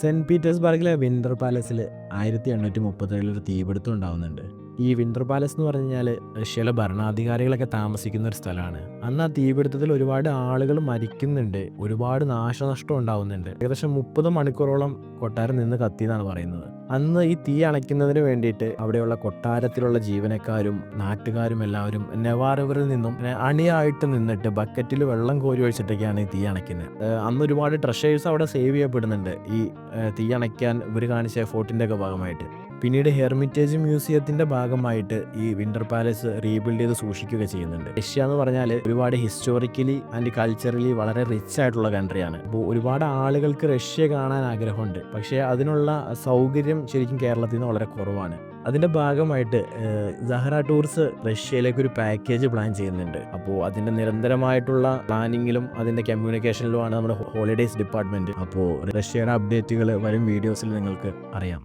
Saint പീറ്റേഴ്സ്ബർഗിലെ winter പാലസിൽ ആയിരത്തി എണ്ണൂറ്റി മുപ്പത്തേഴിൽ ഒരു തീപിടുത്തം ഉണ്ടാവുന്നുണ്ട്. ഈ വിന്റർ പാലസ് എന്ന് പറഞ്ഞു കഴിഞ്ഞാൽ റഷ്യയിലെ ഭരണാധികാരികളൊക്കെ താമസിക്കുന്ന ഒരു സ്ഥലമാണ്. അന്ന് ആ തീപിടുത്തത്തിൽ ഒരുപാട് ആളുകൾ മരിക്കുന്നുണ്ട്. ഒരുപാട് നാശനഷ്ടം ഉണ്ടാവുന്നുണ്ട്. ഏകദേശം മുപ്പത് മണിക്കൂറോളം കൊട്ടാരം നിന്ന് കത്തിയെന്നാണ് പറയുന്നത്. അന്ന് ഈ തീ അണയ്ക്കുന്നതിന് വേണ്ടിയിട്ട് അവിടെയുള്ള കൊട്ടാരത്തിലുള്ള ജീവനക്കാരും നാട്ടുകാരും എല്ലാവരും നെവാറിവറിൽ നിന്നും അണിയായിട്ട് നിന്നിട്ട് ബക്കറ്റിൽ വെള്ളം കോരി ഒഴിച്ചിട്ടൊക്കെയാണ് ഈ തീ അണയ്ക്കുന്നത്. അന്ന് ഒരുപാട് ട്രഷേഴ്സ് അവിടെ സേവ് ചെയ്യപ്പെടുന്നുണ്ട് ഈ തീ അണയ്ക്കാൻ ഇവർ കാണിച്ച എഫോർട്ടിന്റെ ഒക്കെ ഭാഗമായിട്ട്. പിന്നീട് ഹെർമിറ്റേജ് മ്യൂസിയത്തിന്റെ ഭാഗമായിട്ട് ഈ വിന്റർ പാലസ് റീബിൽഡ് ചെയ്ത് സൂക്ഷിക്കുക ചെയ്യുന്നുണ്ട്. റഷ്യ എന്ന് പറഞ്ഞാൽ ഒരുപാട് ഹിസ്റ്റോറിക്കലി ആൻഡ് കൾച്ചറലി വളരെ റിച്ച് ആയിട്ടുള്ള കൺട്രിയാണ് അപ്പോൾ ഒരുപാട് ആളുകൾക്ക് റഷ്യ കാണാൻ ആഗ്രഹമുണ്ട്. പക്ഷേ അതിനുള്ള സൗകര്യം ശരിക്കും കേരളത്തിൽ നിന്ന് വളരെ കുറവാണ്. അതിന്റെ ഭാഗമായിട്ട് സഹറ ടൂർസ് റഷ്യയിലേക്ക് ഒരു പാക്കേജ് പ്ലാൻ ചെയ്യുന്നുണ്ട്. അപ്പോൾ അതിന്റെ നിരന്തരമായിട്ടുള്ള പ്ലാനിങ്ങിലും അതിന്റെ കമ്മ്യൂണിക്കേഷനിലുമാണ് നമ്മുടെ ഹോളിഡേയ്സ് ഡിപ്പാർട്ട്മെന്റ് അപ്പോൾ റഷ്യയുടെ അപ്ഡേറ്റുകൾ വരും വീഡിയോസിൽ നിങ്ങൾക്ക് അറിയാം.